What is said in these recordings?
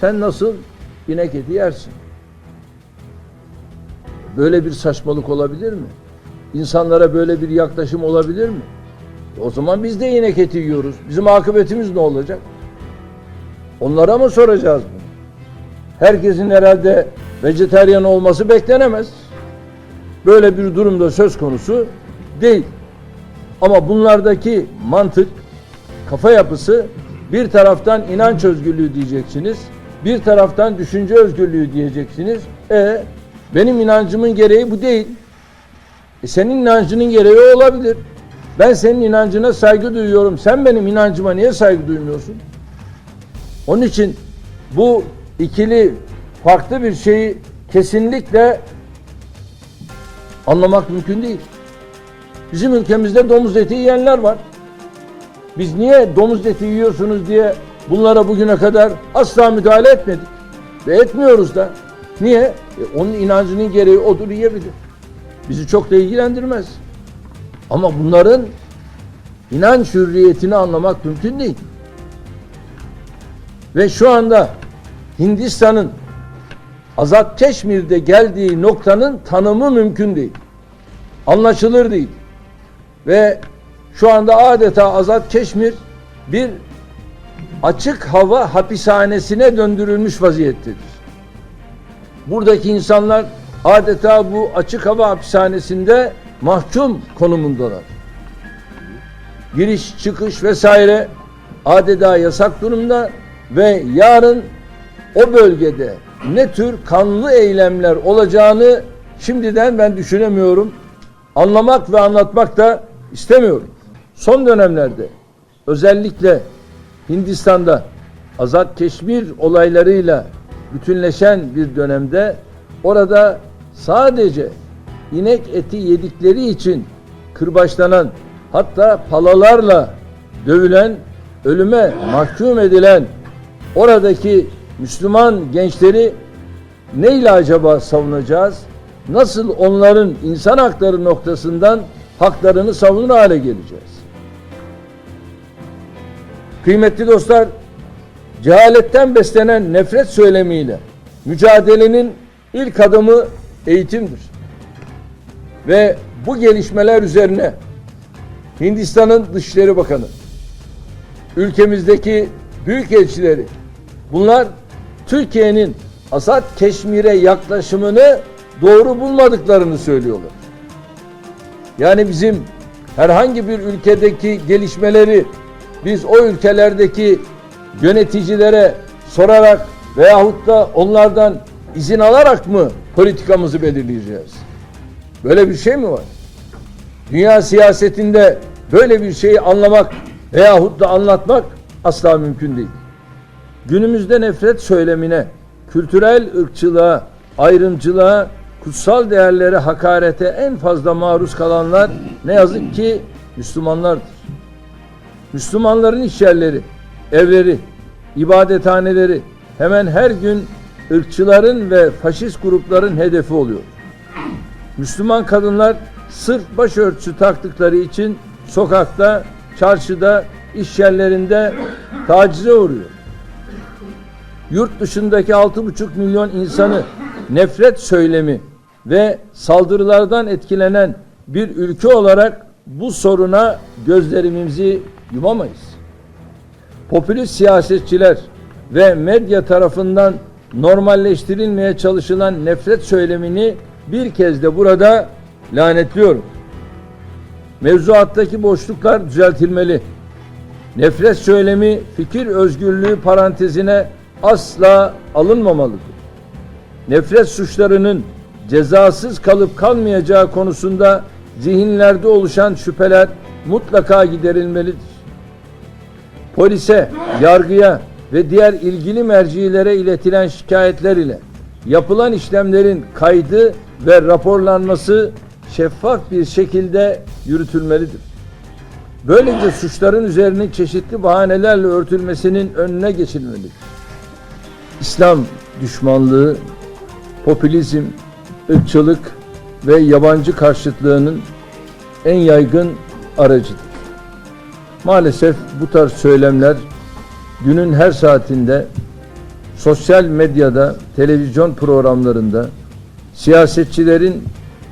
sen nasıl inek eti yersin? Böyle bir saçmalık olabilir mi? İnsanlara böyle bir yaklaşım olabilir mi? O zaman biz de inek eti yiyoruz. Bizim akıbetimiz ne olacak? Onlara mı soracağız bunu? Herkesin herhalde vejeteryan olması beklenemez. Böyle bir durumda söz konusu değil. Ama bunlardaki mantık, kafa yapısı bir taraftan inanç özgürlüğü diyeceksiniz, bir taraftan düşünce özgürlüğü diyeceksiniz. E benim inancımın gereği bu değil. E senin inancının gereği olabilir. Ben senin inancına saygı duyuyorum. Sen benim inancıma niye saygı duymuyorsun? Onun için bu ikili farklı bir şeyi kesinlikle anlamak mümkün değil. Bizim ülkemizde domuz eti yiyenler var. Biz niye domuz eti yiyorsunuz diye bunlara bugüne kadar asla müdahale etmedik. Ve etmiyoruz da. Niye? E, onun inancının gereği odur yiyebilir. Bizi çok da ilgilendirmez. Ama bunların inanç hürriyetini anlamak mümkün değil. Ve şu anda Hindistan'ın Azat Keşmir'de geldiği noktanın tanımı mümkün değil. Anlaşılır değil. Ve şu anda adeta Azat Keşmir bir açık hava hapishanesine döndürülmüş vaziyettedir. Buradaki insanlar adeta bu açık hava hapishanesinde mahkum konumundalar. Giriş, çıkış vesaire adeta yasak durumda ve yarın o bölgede ne tür kanlı eylemler olacağını şimdiden ben düşünemiyorum. Anlamak ve anlatmak da istemiyorum. Son dönemlerde özellikle Hindistan'da Azat Keşmir olaylarıyla bütünleşen bir dönemde orada sadece inek eti yedikleri için kırbaçlanan hatta palalarla dövülen ölüme mahkum edilen oradaki Müslüman gençleri neyle acaba savunacağız? Nasıl onların insan hakları noktasından haklarını savunur hale geleceğiz? Kıymetli dostlar, cehaletten beslenen nefret söylemiyle mücadelenin ilk adımı eğitimdir. Ve bu gelişmeler üzerine Hindistan'ın Dışişleri Bakanı, ülkemizdeki büyükelçileri, bunlar Türkiye'nin Asad Keşmir'e yaklaşımını doğru bulmadıklarını söylüyorlar. Yani bizim herhangi bir ülkedeki gelişmeleri biz o ülkelerdeki yöneticilere sorarak veyahut da onlardan izin alarak mı politikamızı belirleyeceğiz? Böyle bir şey mi var? Dünya siyasetinde böyle bir şeyi anlamak veyahut da anlatmak asla mümkün değil. Günümüzde nefret söylemine, kültürel ırkçılığa, ayrımcılığa, kutsal değerlere hakarete en fazla maruz kalanlar ne yazık ki Müslümanlardır. Müslümanların iş yerleri, evleri, ibadethaneleri hemen her gün ırkçıların ve faşist grupların hedefi oluyor. Müslüman kadınlar sırf başörtüsü taktıkları için sokakta, çarşıda, iş yerlerinde tacize uğruyor. Yurt dışındaki 6,5 milyon insanı nefret söylemi ve saldırılardan etkilenen bir ülke olarak bu soruna gözlerimizi yumamayız. Popülist siyasetçiler ve medya tarafından normalleştirilmeye çalışılan nefret söylemini bir kez de burada lanetliyorum. Mevzuattaki boşluklar düzeltilmeli. Nefret söylemi fikir özgürlüğü parantezine asla alınmamalıdır. Nefret suçlarının cezasız kalıp kalmayacağı konusunda zihinlerde oluşan şüpheler mutlaka giderilmelidir. Polise, yargıya ve diğer ilgili mercilere iletilen şikayetler ile yapılan işlemlerin kaydı ve raporlanması şeffaf bir şekilde yürütülmelidir. Böylece suçların üzerinin çeşitli bahanelerle örtülmesinin önüne geçilmelidir. İslam düşmanlığı, popülizm, ırkçılık ve yabancı karşıtlığının en yaygın aracıdır. Maalesef bu tarz söylemler günün her saatinde sosyal medyada, televizyon programlarında siyasetçilerin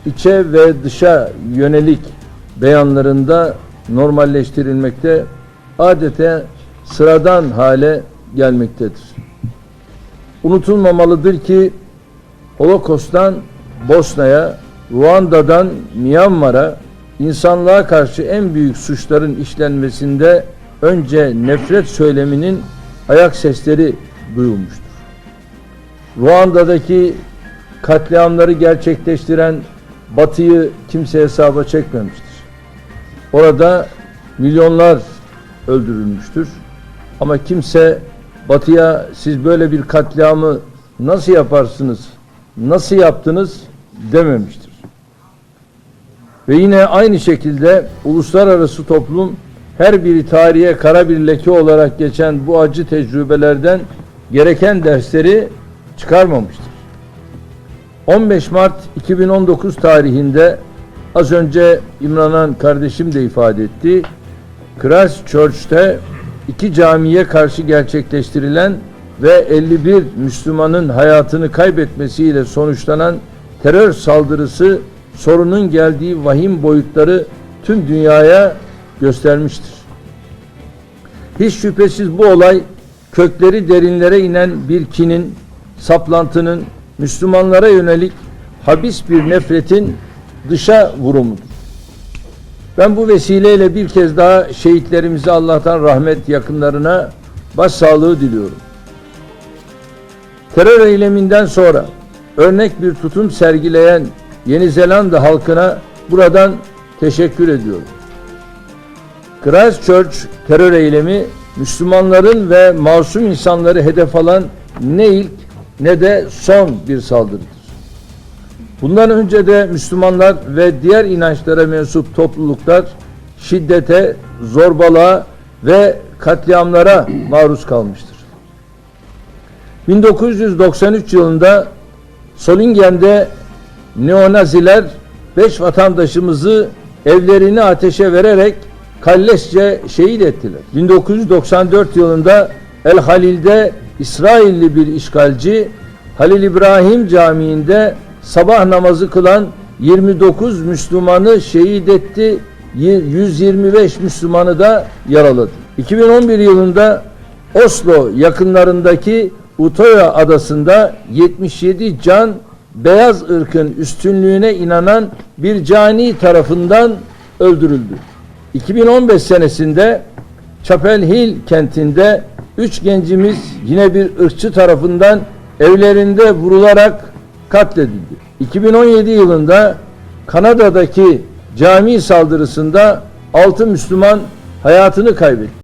içe ve dışa yönelik beyanlarında normalleştirilmekte adeta sıradan hale gelmektedir. Unutulmamalıdır ki Holokost'tan Bosna'ya, Ruanda'dan Myanmar'a insanlığa karşı en büyük suçların işlenmesinde önce nefret söyleminin ayak sesleri duyulmuştur. Ruanda'daki katliamları gerçekleştiren Batı'yı kimse hesaba çekmemiştir. Orada milyonlar öldürülmüştür. Ama kimse Batı'ya siz böyle bir katliamı nasıl yaparsınız, nasıl yaptınız dememiştir. Ve yine aynı şekilde uluslararası toplum her biri tarihe kara bir leke olarak geçen bu acı tecrübelerden gereken dersleri çıkarmamıştır. 15 Mart 2019 tarihinde az önce İmranan kardeşim de ifade etti. Christchurch'te iki camiye karşı gerçekleştirilen ve 51 Müslümanın hayatını kaybetmesiyle sonuçlanan terör saldırısı sorunun geldiği vahim boyutları tüm dünyaya göstermiştir. Hiç şüphesiz bu olay kökleri derinlere inen bir kinin, saplantının Müslümanlara yönelik habis bir nefretin dışa vurumudur. Ben bu vesileyle bir kez daha şehitlerimize Allah'tan rahmet yakınlarına başsağlığı diliyorum. Terör eyleminden sonra örnek bir tutum sergileyen Yeni Zelanda halkına buradan teşekkür ediyorum. Christchurch terör eylemi Müslümanların ve masum insanları hedef alan ne ilk ne de son bir saldırıdır. Bundan önce de Müslümanlar ve diğer inançlara mensup topluluklar şiddete, zorbalığa ve katliamlara maruz kalmıştır. 1993 yılında Solingen'de neonaziler beş vatandaşımızı evlerini ateşe vererek kalleşçe şehit ettiler. 1994 yılında El Halil'de İsrailli bir işgalci Halil İbrahim Camii'nde sabah namazı kılan 29 Müslümanı şehit etti. 125 Müslümanı da yaraladı. 2011 yılında Oslo yakınlarındaki Utoya adasında 77 can beyaz ırkın üstünlüğüne inanan bir cani tarafından öldürüldü. 2015 senesinde Chapel Hill kentinde üç gencimiz yine bir ırkçı tarafından evlerinde vurularak katledildi. 2017 yılında Kanada'daki cami saldırısında altı Müslüman hayatını kaybetti.